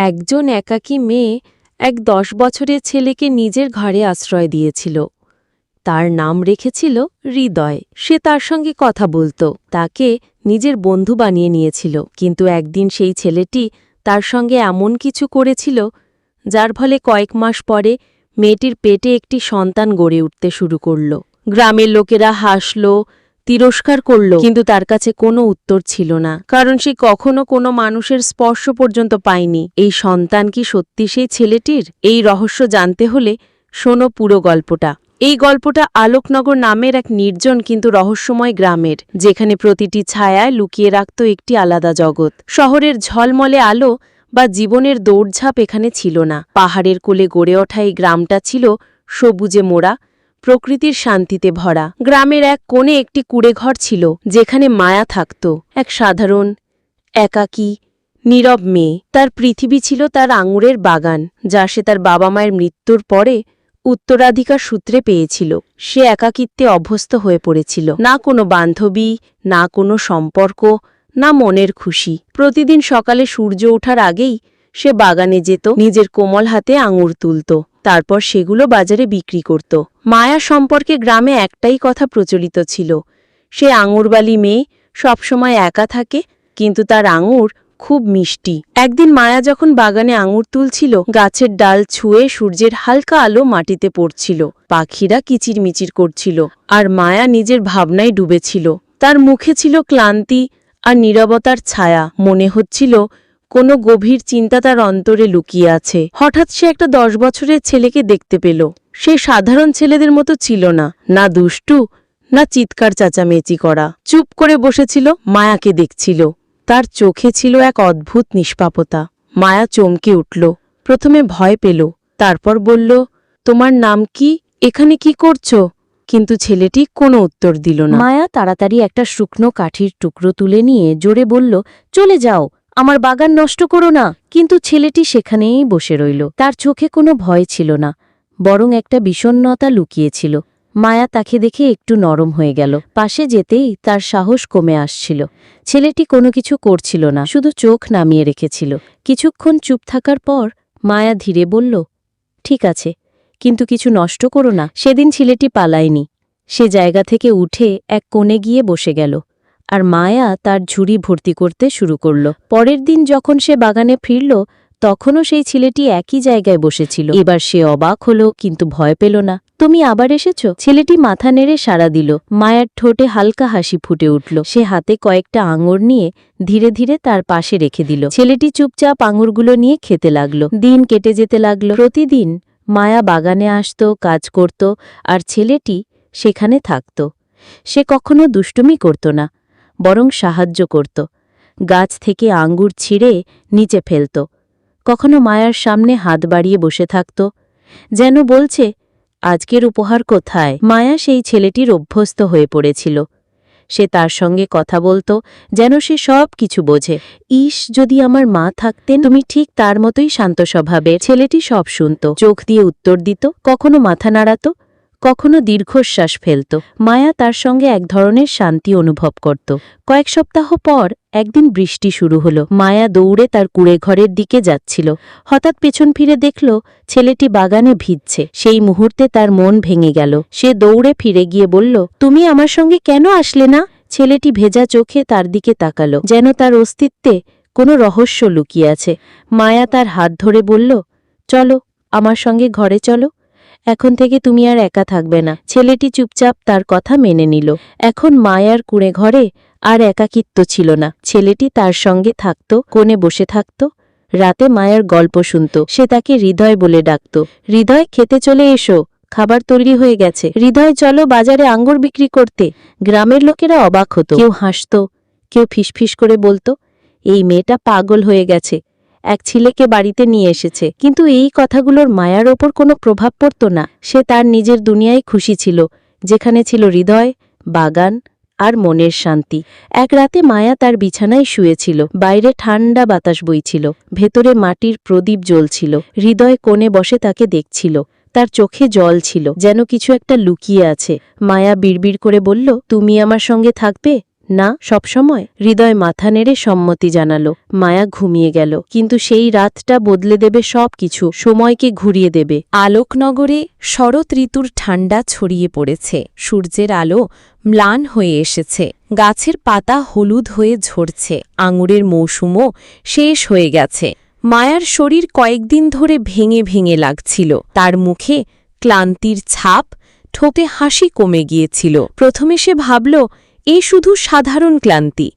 একজন একাকী মেয়ে এক দশ বছরের ছেলেকে নিজের ঘরে আশ্রয় দিয়েছিল। তার নাম রেখেছিল হৃদয়। সে তার সঙ্গে কথা বলতো। তাকে নিজের বন্ধু বানিয়ে নিয়েছিল। কিন্তু একদিন সেই ছেলেটি তার সঙ্গে এমন কিছু করেছিল, যার ফলে কয়েক মাস পরে মেয়েটির পেটে একটি সন্তান গড়ে উঠতে শুরু করল। গ্রামের লোকেরা হাসল তিরস্কার করল। কিন্তু তার কাছে কোনো উত্তর ছিল না। কারণ সে কখনো কোনো মানুষের স্পর্শ পর্যন্ত পায়নি। এই সন্তান কি সত্যি সেই ছেলেটির? এই রহস্য জানতে হলে শোনো পুরো গল্পটা। এই গল্পটা আলোকনগর নামের এক নির্জন কিন্তু রহস্যময় গ্রামের, যেখানে প্রতিটি ছায়ায় লুকিয়ে রাখত একটি আলাদা জগৎ। শহরের ঝলমলে আলো বা জীবনের দৌড়ঝাঁপ এখানে ছিল না। পাহাড়ের কোলে গড়ে ওঠা এই গ্রামটা ছিল সবুজে মোড়া প্রকৃতির শান্তিতে ভরা। গ্রামের এক কোণে একটি কুড়েঘর ছিল, যেখানে মায়া থাকত। এক সাধারণ, একাকী, নীরব মেয়ে। তার পৃথিবী ছিল তার আঙুরের বাগান, যা সে তার বাবা মায়ের মৃত্যুর পরে উত্তরাধিকার সূত্রে পেয়েছিল। সে একাকিত্বে অভ্যস্ত হয়ে পড়েছিল। না কোনো বান্ধবী, না কোনো সম্পর্ক, না মনের খুশি। প্রতিদিন সকালে সূর্য ওঠার আগেই সে বাগানে যেত, নিজের কোমল হাতে আঙুর তুলত। তারপর সেগুলো বাজারে বিক্রি করত। মায়া সম্পর্কে গ্রামে একটাই কথা প্রচলিত ছিল। সে আঙুরবালি মেয়ে সবসময় একা থাকে, কিন্তু তার আঙুর খুব মিষ্টি। একদিন মায়া যখন বাগানে আঙুর তুলছিল, গাছের ডাল ছুঁয়ে সূর্যের হালকা আলো মাটিতে পড়ছিল। পাখিরা কিচিরমিচির করছিল, আর মায়া নিজের ভাবনায় ডুবেছিল। তার মুখে ছিল ক্লান্তি আর নীরবতার ছায়া। মনে হচ্ছিল কোনো গভীর চিন্তা তার অন্তরে লুকিয়ে আছে। হঠাৎ সে একটা দশ বছরের ছেলেকে দেখতে পেল। সে সাধারণ ছেলেদের মতো ছিল না না দুষ্টু, না চিৎকার চাচামেচি করা। চুপ করে বসেছিল, মায়াকে দেখছিল। তার চোখে ছিল এক অদ্ভুত নিষ্পাপতা। মায়া চমকে উঠল, প্রথমে ভয় পেল, তারপর বলল, তোমার নাম কি? এখানে কি করছ? কিন্তু ছেলেটি কোনো উত্তর দিল না। মায়া তাড়াতাড়ি একটা শুকনো কাঠির টুকরো তুলে নিয়ে জোরে বলল, চলে যাও। আমার বাগান নষ্ট করো না। কিন্তু ছেলেটি সেখানেই বসে রইল। তার চোখে কোনো ভয় ছিল না, বরং একটা বিষণ্নতা লুকিয়েছিল। মায়া তাকে দেখে একটু নরম হয়ে গেল। পাশে যেতেই তার সাহস কমে আসছিল। ছেলেটি কোনো কিছু করছিল না, শুধু চোখ নামিয়ে রেখেছিল। কিছুক্ষণ চুপ থাকার পর মায়া ধীরে বলল, ঠিক আছে, কিন্তু কিছু নষ্ট করো না। সেদিন ছেলেটি পালায়নি। সে জায়গা থেকে উঠে এক কোণে গিয়ে বসে গেল। আর মায়া তার ঝুড়ি ভর্তি করতে শুরু করল। পরের দিন যখন সে বাগানে ফিরল, তখনও সেই ছেলেটি একই জায়গায় বসেছিল। এবার সে অবাক হল, কিন্তু ভয় পেল না। তুমি আবার এসেছ? ছেলেটি মাথা নেড়ে সাড়া দিল। মায়ার ঠোঁটে হালকা হাসি ফুটে উঠল। সে হাতে কয়েকটা আঙুর নিয়ে ধীরে ধীরে তার পাশে রেখে দিল। ছেলেটি চুপচাপ আঙুরগুলো নিয়ে খেতে লাগল। দিন কেটে যেতে লাগল। প্রতিদিন মায়া বাগানে আসত, কাজ করত, আর ছেলেটি সেখানে থাকত। সে কখনো দুষ্টুমি করত না। বরং সাহায্য করত। গাছ থেকে আঙ্গুর ছিঁড়ে নিচে ফেলত। কখনো মায়ার সামনে হাত বাড়িয়ে বসে থাকত। যেন বলছে, আজকের উপহার কোথায়? মায়া সেই ছেলেটির অভ্যস্ত হয়ে পড়েছিল। সে তার সঙ্গে কথা বলতো, যেন সে সব কিছু বোঝে। ইস, যদি আমার মা থাকতেন, তুমি ঠিক তার মতোই শান্ত স্বভাবের। ছেলেটি সব শুনত, চোখ দিয়ে উত্তর দিত, কখনো মাথা নাড়াত কখনো দীর্ঘশ্বাস ফেলত। মায়া তার সঙ্গে এক ধরনের শান্তি অনুভব করত। কয়েক সপ্তাহ পর একদিন বৃষ্টি শুরু হলো। মায়া দৌড়ে তার কুড়ে ঘরের দিকে যাচ্ছিল। হঠাৎ পেছন ফিরে দেখল, ছেলেটি বাগানে ভিজছে। সেই মুহূর্তে তার মন ভেঙে গেল। সে দৌড়ে ফিরে গিয়ে বলল, তুমি আমার সঙ্গে কেন আসলে না? ছেলেটি ভেজা চোখে তার দিকে তাকালো, যেন তার অস্তিত্বে কোনো রহস্য লুকিয়ে আছে। মায়া তার হাত ধরে বলল, চলো, আমার সঙ্গে ঘরে চলো। এখন থেকে তুমি আর একা থাকবে না। ছেলেটি চুপচাপ তার কথা মেনে নিল। এখন মায়ার কুঁড়ে ঘরে আর একাকিত্ব ছিল না। ছেলেটি তার সঙ্গে থাকত, কোণে বসে থাকত, রাতে মায়ার গল্প শুনত। সে তাকে হৃদয় বলে ডাকত। হৃদয়, খেতে চলে এসো, খাবার তৈরি হয়ে গেছে। হৃদয়, চলো বাজারে আঙ্গুর বিক্রি করতে। গ্রামের লোকেরা অবাক হতো। কেউ হাসত, কেউ ফিসফিস করে বলতো, এই মেয়েটা পাগল হয়ে গেছে। এক ছেলেকে বাড়িতে নিয়ে এসেছে। কিন্তু এই কথাগুলোর মায়ার ওপর কোনো প্রভাব পড়ত না। সে তার নিজের দুনিয়ায় খুশি ছিল, যেখানে ছিল হৃদয়, বাগান আর মনের শান্তি। এক রাতে মায়া তার বিছানায় শুয়েছিল। বাইরে ঠান্ডা বাতাস বইছিল। ভেতরে মাটির প্রদীপ জ্বলছিল। হৃদয় কোণে বসে তাকে দেখছিল। তার চোখে জল ছিল, যেন কিছু একটা লুকিয়ে আছে। মায়া বিড়বিড় করে বলল, তুমি আমার সঙ্গে থাকবে? না, সবসময় হৃদয় মাথা নেড়ে সম্মতি জানালো। মায়া ঘুমিয়ে গেল। কিন্তু সেই রাতটা বদলে দেবে সব কিছু সময়কে ঘুরিয়ে দেবে। আলোকনগরে শরৎ ঋতুর ঠান্ডা ছড়িয়ে পড়েছে। সূর্যের আলো ম্লান হয়ে এসেছে। গাছের পাতা হলুদ হয়ে ঝরছে। আঙুরের মৌসুমও শেষ হয়ে গেছে। মায়ার শরীর কয়েকদিন ধরে ভেঙে ভেঙে লাগছিল। তার মুখে ক্লান্তির ছাপ, ঠোঁটে হাসি কমে গিয়েছিল। প্রথমে সে ভাবল এ শুধু সাধারণ ক্লান্তি,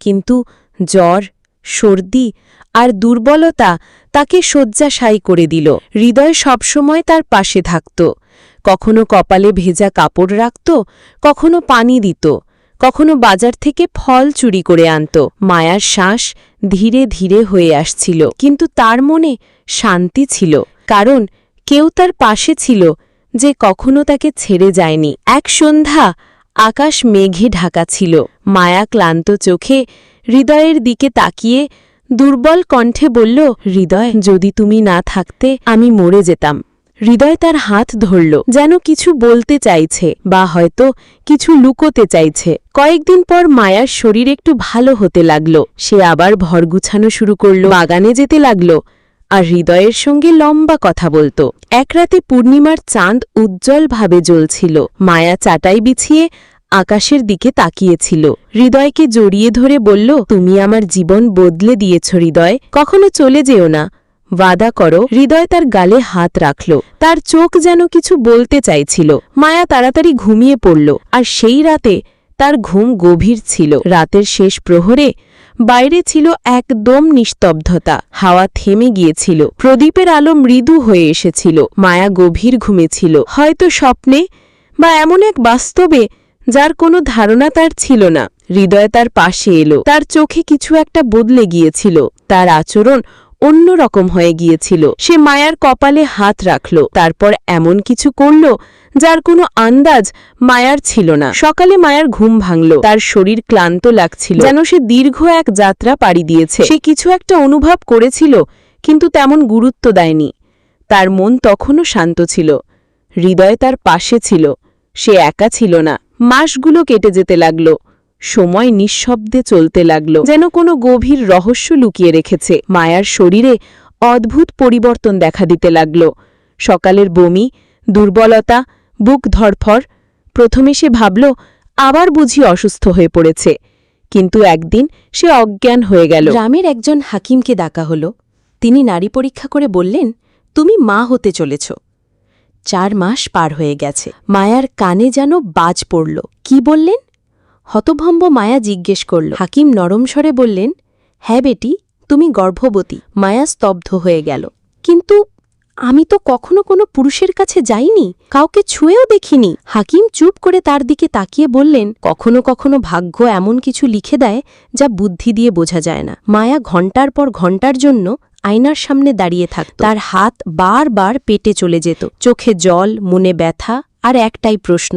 কিন্তু জ্বর, সর্দি আর দুর্বলতা তাকে শয্যাশায়ী করে দিল। হৃদয় সবসময় তার পাশে থাকত। কখনো কপালে ভেজা কাপড় রাখত, কখনো পানি দিত, কখনো বাজার থেকে ফল চুরি করে আনত। মায়ার শ্বাস ধীরে ধীরে হয়ে আসছিল, কিন্তু তার মনে শান্তি ছিল, কারণ কেউ তার পাশে ছিল যে কখনো তাকে ছেড়ে যায়নি। এক সন্ধ্যা আকাশ মেঘে ঢাকা ছিল। মায়া ক্লান্ত চোখে হৃদয়ের দিকে তাকিয়ে দুর্বল কণ্ঠে বলল, হৃদয়, যদি তুমি না থাকতে আমি মরে যেতাম। হৃদয় তার হাত ধরল, যেন কিছু বলতে চাইছে বা হয়তো কিছু লুকোতে চাইছে। কয়েকদিন পর মায়ার শরীর একটু ভালো হতে লাগল। সে আবার ভর গুছানো শুরু করল, বাগানে যেতে লাগল। আর হৃদয়ের সঙ্গে লম্বা কথা বলত। এক রাতে পূর্ণিমার চাঁদ উজ্জ্বলভাবে জ্বলছিল। মায়া চাটাই বিছিয়ে আকাশের দিকে তাকিয়েছিল। হৃদয়কে জড়িয়ে ধরে বলল, তুমি আমার জীবন বদলে দিয়েছ হৃদয়। কখনো চলে যেও না। বাদা করো। হৃদয় তার গালে হাত রাখল। তার চোখ যেন কিছু বলতে চাইছিল। মায়া তাড়াতাড়ি ঘুমিয়ে পড়ল। আর সেই রাতে তার ঘুম গভীর ছিল। রাতের শেষ প্রহরে বাইরে ছিল একদম নিস্তব্ধতা। হাওয়া থেমে গিয়েছিল। প্রদীপের আলো মৃদু হয়ে এসেছিল। মায়া গভীর ঘুমেছিল হয়তো স্বপ্নে বা এমন এক বাস্তবে যার কোনো ধারণা তার ছিল না। হৃদয় তার পাশে এলো। তার চোখে কিছু একটা বদলে গিয়েছিল। তার আচরণ অন্য রকম হয়ে গিয়েছিল। সে মায়ার কপালে হাত রাখল। তারপর এমন কিছু করল যার কোনো আন্দাজ মায়ার ছিল না। সকালে মায়ার ঘুম ভাঙল। তার শরীর ক্লান্ত লাগছিল। যেন সে দীর্ঘ এক যাত্রা পাড়ি দিয়েছে। সে কিছু একটা অনুভব করেছিল, কিন্তু তেমন গুরুত্ব দেয়নি। তার মন তখনও শান্ত ছিল। হৃদয় তার পাশে ছিল। সে একা ছিল না। মাসগুলো কেটে যেতে লাগল। সময় নিঃশব্দে চলতে লাগল। যেন কোনো গভীর রহস্য লুকিয়ে রেখেছে। মায়ার শরীরে অদ্ভুত পরিবর্তন দেখা দিতে লাগল। সকালের বমি, দুর্বলতা বুক ধরফর প্রথমে সে ভাবল, আবার বুঝি অসুস্থ হয়ে পড়েছে। কিন্তু একদিন সে অজ্ঞান হয়ে গেল। গ্রামের একজন হাকিমকে ডাকা হল। তিনি নারী পরীক্ষা করে বললেন, তুমি মা হতে চলেছ। চার মাস পার হয়ে গেছে। মায়ার কানে যেন বাজ পড়ল। কি বললেন? হতভম্ব মায়া জিজ্ঞেস করল। হাকিম নরম স্বরে বললেন হ্যাঁ বেটি, তুমি গর্ভবতী। মায়া স্তব্ধ হয়ে গেল। কিন্তু আমি তো কখনো কোনো পুরুষের কাছে যাইনি, কাউকে ছুঁয়েও দেখিনি। হাকিম চুপ করে তার দিকে তাকিয়ে বললেন, কখনো কখনো ভাগ্য এমন কিছু লিখে দেয় যা বুদ্ধি দিয়ে বোঝা যায় না। মায়া ঘণ্টার পর ঘণ্টার জন্য আয়নার সামনে দাঁড়িয়ে থাকত। তার হাত বারবার পেটে চলে যেত। চোখে জল, মনে ব্যথা আর একটাই প্রশ্ন,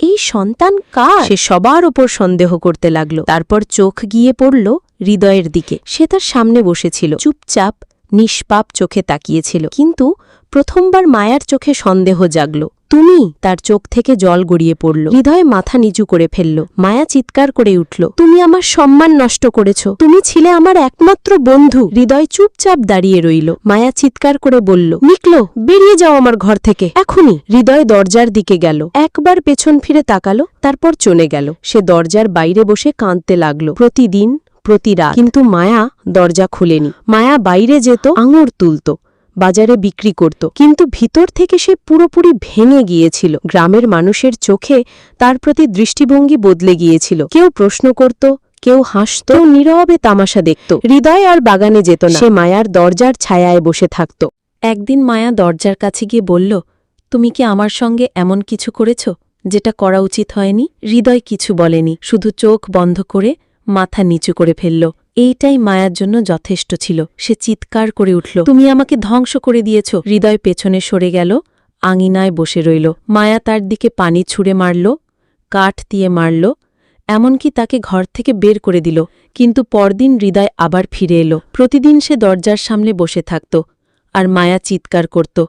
এই সন্তান কার? সে সবার ওপর সন্দেহ করতে লাগল। তারপর চোখ গিয়ে পড়ল হৃদয়ের দিকে। সে তার সামনে বসেছিল। চুপচাপ নিষ্পাপ চোখে তাকিয়েছিল। কিন্তু প্রথমবার মায়ার চোখে সন্দেহ জাগল। তুমি তার চোখ থেকে জল গড়িয়ে পড়ল। হৃদয়ে মাথা নিচু করে ফেলল। মায়া চিৎকার করে উঠল, তুমি আমার সম্মান নষ্ট করেছ। তুমি ছিলে আমার একমাত্র বন্ধু। হৃদয় চুপচাপ দাঁড়িয়ে রইল। মায়া চিৎকার করে বলল, নিকলো, বেরিয়ে যাও আমার ঘর থেকে। এখনই। হৃদয় দরজার দিকে গেল। একবার পেছন ফিরে তাকালো, তারপর চলে গেল। সে দরজার বাইরে বসে কাঁদতে লাগল। প্রতিদিন প্রতি রাত। কিন্তু মায়া দরজা খুলেনি। মায়া বাইরে যেত, আঙুর তুলত, বাজারে বিক্রি করত। কিন্তু ভিতর থেকে সে পুরোপুরি ভেঙে গিয়েছিল। গ্রামের মানুষের চোখে তার প্রতি দৃষ্টিভঙ্গি বদলে গিয়েছিল। কেউ প্রশ্ন করত, কেউ হাসত নীরবে তামাশা দেখত। হৃদয় আর বাগানে যেত না। সে মায়ার দরজার ছায়ায় বসে থাকত। একদিন মায়া দরজার কাছে গিয়ে বলল, তুমি কি আমার সঙ্গে এমন কিছু করেছ, যেটা করা উচিত হয়নি? হৃদয় কিছু বলেনি। শুধু চোখ বন্ধ করে মাথা নিচু করে ফেলল। এইটাই মায়ার জন্য যথেষ্ট ছিল। সে চিৎকার করে উঠল, তুমি আমাকে ধ্বংস করে দিয়েছ হৃদয় পেছনে সরে গেল, আঙিনায় বসে রইল। মায়া তার দিকে পানি ছুঁড়ে মারল, কাঠ দিয়ে মারল, এমনকি তাকে ঘর থেকে বের করে দিল। কিন্তু পরদিন হৃদয় আবার ফিরে এলো। প্রতিদিন সে দরজার সামনে বসে থাকত আর মায়া চিৎকার করত।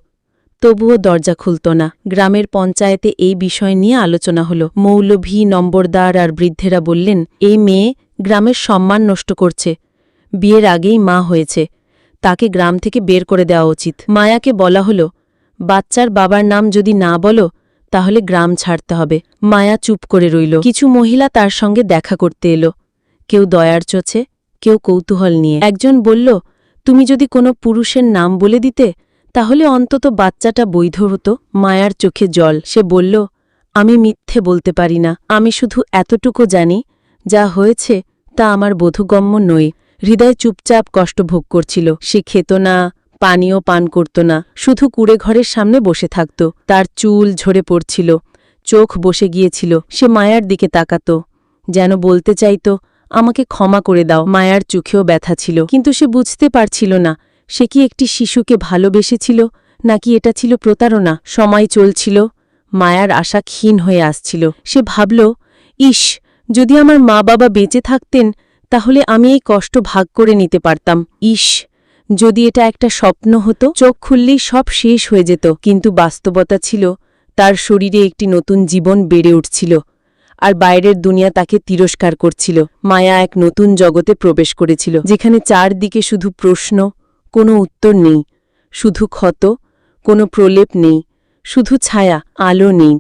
তবুও দরজা খুলত না। গ্রামের পঞ্চায়েতে এই বিষয় নিয়ে আলোচনা হলো। মৌলভী, নম্বরদার আর বৃদ্ধেরা বললেন, এই মেয়ে গ্রামের সম্মান নষ্ট করছে। বিয়ের আগেই মা হয়েছে। তাকে গ্রাম থেকে বের করে দেওয়া উচিত। মায়াকে বলা হলো, বাচ্চার বাবার নাম যদি না বলো, তাহলে গ্রাম ছাড়তে হবে। মায়া চুপ করে রইল। কিছু মহিলা তার সঙ্গে দেখা করতে এলো। কেউ দয়ার চোছে, কেউ কৌতূহল নিয়ে। একজন বলল, তুমি যদি কোনো পুরুষের নাম বলে দিতে, তাহলে অন্তত বাচ্চাটা বৈধ হতো। মায়ার চোখে জল। সে বলল, আমি মিথ্যে বলতে পারি না। আমি শুধু এতটুকু জানি, যা হয়েছে তা আমার বোধগম্য নই, হৃদয় চুপচাপ কষ্ট ভোগ করছিল। সে খেত না, পানীয় পান করত না, শুধু কুড়ে ঘরের সামনে বসে থাকত। তার চুল ঝরে পড়ছিল, চোখ বসে গিয়েছিল, সে মায়ার দিকে তাকাত, যেন বলতে চাইত, আমাকে ক্ষমা করে দাও। মায়ার চোখেও ব্যথা ছিল, কিন্তু সে বুঝতে পারছিল না, সে কি একটি শিশুকে ভালোবেসেছিল, নাকি এটা ছিল প্রতারণা? সময় চলছিল, মায়ার আশা ক্ষীণ হয়ে আসছিল। সে ভাবল, ইস যদি আমার মা বাবা বেঁচে থাকতেন, তাহলে আমি এই কষ্ট ভাগ করে নিতে পারতাম। ইস, যদি এটা একটা স্বপ্ন হতো, চোখ খুললেই সব শেষ হয়ে যেত। কিন্তু বাস্তবতা ছিল, তার শরীরে একটি নতুন জীবন বেড়ে উঠছিল, আর বাইরের দুনিয়া তাকে তিরস্কার করছিল। মায়া এক নতুন জগতে প্রবেশ করেছিল, যেখানে চারদিকে শুধু প্রশ্ন, কোনো উত্তর নেই, শুধু ক্ষত, কোনো প্রলেপ নেই, শুধু ছায়া, আলো নেই।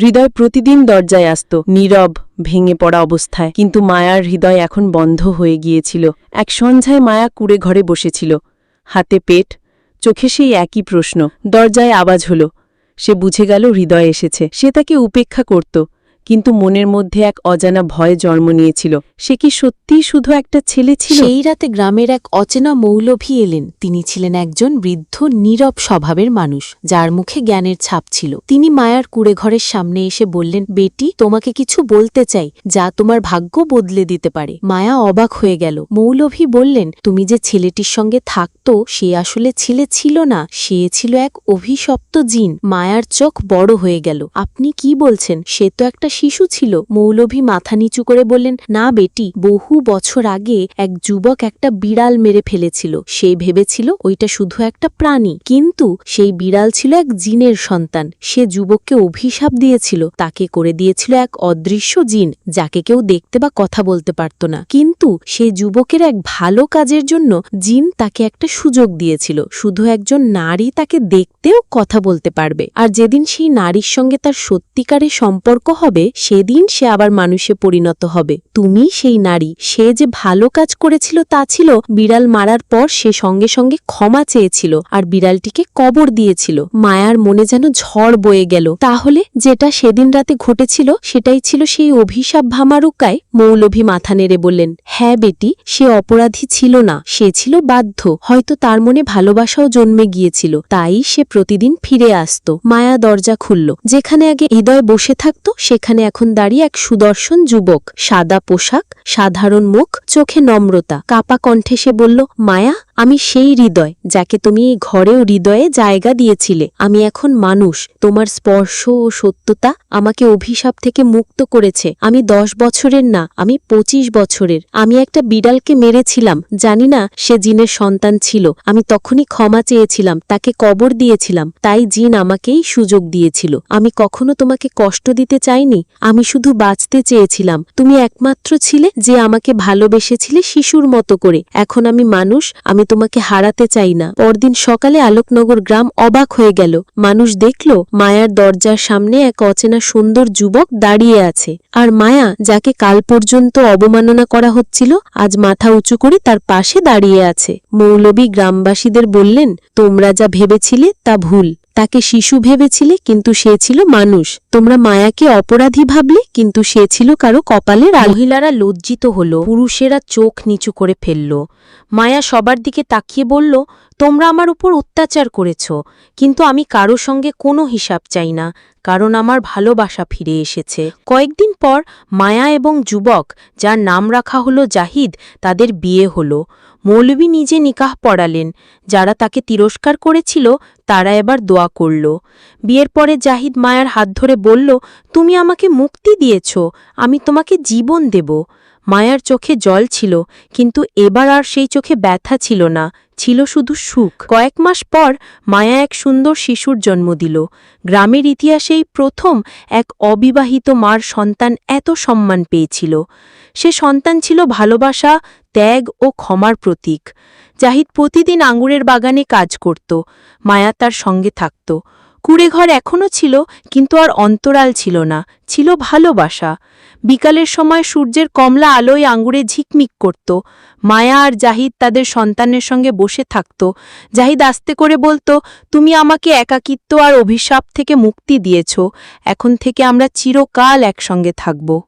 হৃদয় প্রতিদিন দরজায় আসত, নীরব, ভেঙে পড়া অবস্থায়। কিন্তু মায়ার হৃদয় এখন বন্ধ হয়ে গিয়েছিল। এক সন্ধ্যায় মায়া কুড়ে ঘরে বসেছিল। হাতে পেট, চোখে সেই একই প্রশ্ন। দরজায় আওয়াজ হল। সে বুঝে গেল হৃদয় এসেছে। সে তাকে উপেক্ষা করত। কিন্তু মনের মধ্যে এক অজানা ভয় জন্ম নিয়েছিল। সে কি সত্যিই শুধু একটা ছেলে ছিল? সেই রাতে গ্রামের এক অচেনা মৌলভী এলেন। তিনি ছিলেন একজন বৃদ্ধ, নীরব স্বভাবের মানুষ, যার মুখে জ্ঞানের ছাপ ছিল। তিনি মায়ার কুড়ে ঘরের সামনে এসে বললেন, বেটি, তোমাকে কিছু বলতে চাই, যা তোমার ভাগ্য বদলে দিতে পারে। মায়া অবাক হয়ে গেল। মৌলভী বললেন, তুমি যে ছেলেটির সঙ্গে থাকতো, সে আসলে ছেলে ছিল না, সে ছিল এক অভিশপ্ত জিন। মায়ার চোখ বড় হয়ে গেল। আপনি কি বলছেন? সে তো একটা শিশু ছিল। মৌলভী মাথা নিচু করে বললেন, না বেটি, বহু বছর আগে এক যুবক একটা বিড়াল মেরে ফেলেছিল। সে ভেবেছিল ওইটা শুধু একটা প্রাণী। কিন্তু সেই বিড়াল ছিল এক জিনের সন্তান। সে যুবককে অভিশাপ দিয়েছিল। তাকে করে দিয়েছিল এক অদৃশ্য জিন, যাকে কেউ দেখতে বা কথা বলতে পারত না। কিন্তু সে যুবকের এক ভালো কাজের জন্য জিন তাকে একটা সুযোগ দিয়েছিল। শুধু একজন নারী তাকে দেখতেও কথা বলতে পারবে। আর যেদিন সেই নারীর সঙ্গে তার সত্যিকারের সম্পর্ক হবে সেদিন সে আবার মানুষে পরিণত হবে। তুমি সেই নারী। সে যে ভালো কাজ করেছিল তা ছিল, বিড়াল মারার পর সে সঙ্গে সঙ্গে ক্ষমা চেয়েছিল আর বিড়ালটিকে কবর দিয়েছিল। মায়ার মনে যেন ঝড় বয়ে গেল। তাহলে যেটা সেদিন রাতে ঘটেছিল, সেটাই ছিল সেই অভিশাপ ভামারুকায় মৌলভী মাথা নেড়ে বললেন হ্যাঁ বেটি, সে অপরাধী ছিল না। সে ছিল বাধ্য। হয়তো তার মনে ভালোবাসাও জন্মে গিয়েছিল। তাই সে প্রতিদিন ফিরে আসত। মায়া দরজা খুলল। যেখানে আগে হৃদয় বসে থাকত, সেখানে এখন দাঁড়িয়ে এক সুদর্শন যুবক সাদা পোশাক সাধারণ মুখ, চোখে নম্রতা। কাপা কণ্ঠে সে বলল, মায়া, আমি সেই হৃদয় যাকে তুমি এই ঘরেও হৃদয়ে জায়গা দিয়েছিলে। আমি এখন মানুষ। তোমার স্পর্শ ও সত্যতা আমাকে অভিশাপ থেকে মুক্ত করেছে। আমি দশ বছরের না, আমি পঁচিশ বছরের। আমি একটা বিড়ালকে মেরেছিলাম। জানি না, সে জিনের সন্তান ছিল। আমি তখনই ক্ষমা চেয়েছিলাম, তাকে কবর দিয়েছিলাম। তাই জিন আমাকেই সুযোগ দিয়েছিল। আমি কখনো তোমাকে কষ্ট দিতে চাইনি। আমি শুধু বাঁচতে চেয়েছিলাম। তুমি একমাত্র ছিলে যে আমাকে ভালোবেসেছিলে শিশুর মতো করে। এখন আমি মানুষ, আমি তোমাকে হারাতে চাই না। পরদিন সকালে আলোকনগর গ্রাম অবাক হয়ে গেল। মানুষ দেখল, মায়ার দরজার সামনে এক অচেনা সুন্দর যুবক দাঁড়িয়ে আছে। আর মায়া, যাকে কাল পর্যন্ত অবমাননা করা হচ্ছিল, আজ মাথা উঁচু করে তার পাশে দাঁড়িয়ে আছে। মৌলবী গ্রামবাসীদের বললেন, তোমরা যা ভেবেছিলে তা ভুল। তাকে শিশু ভেবেছিলে, কিন্তু সে ছিল মানুষ। তোমরা মায়াকে অপরাধী ভাবলে, কিন্তু সে ছিল কারও কপালের মহিলারা লজ্জিত হল, পুরুষেরা চোখ নিচু করে ফেলল। মায়া সবার দিকে তাকিয়ে বলল, তোমরা আমার উপর অত্যাচার করেছ, কিন্তু আমি কারও সঙ্গে কোনো হিসাব চাই না, কারণ আমার ভালোবাসা ফিরে এসেছে। কয়েকদিন পর মায়া এবং যুবক, যার নাম রাখা হলো জাহিদ, তাদের বিয়ে হলো। মৌলবী নিজে নিকাহ পড়ালেন। যারা তাকে তিরস্কার করেছিল তারা এবার দোয়া করল। বিয়ের পরে জাহিদ মায়ার হাত ধরে বলল, তুমি আমাকে মুক্তি দিয়েছ, আমি তোমাকে জীবন দেব। মায়ার চোখে জল ছিল, কিন্তু এবার আর সেই চোখে ব্যথা ছিল না, ছিল শুধু সুখ। কয়েক মাস পর মায়া এক সুন্দর শিশুর জন্ম দিল। গ্রামের ইতিহাসেই প্রথম এক অবিবাহিত মার সন্তান এত সম্মান পেয়েছিল। সে সন্তান ছিল ভালোবাসা, ত্যাগ ও ক্ষমার প্রতীক। জাহিদ প্রতিদিন আঙুরের বাগানে কাজ করত। মায়া তার সঙ্গে থাকত। কুড়েঘর এখনও ছিল, কিন্তু আর অন্তরাল ছিল না, ছিল ভালোবাসা। বিকালের সময় সূর্যের কমলা আলোয় আঙুরে ঝিকমিক করত। মায়া আর জাহিদ তাদের সন্তানের সঙ্গে বসে থাকত। জাহিদ আস্তে করে বলতো, তুমি আমাকে একাকিত্ব আর অভিশাপ থেকে মুক্তি দিয়েছ। এখন থেকে আমরা চিরকাল একসঙ্গে থাকব।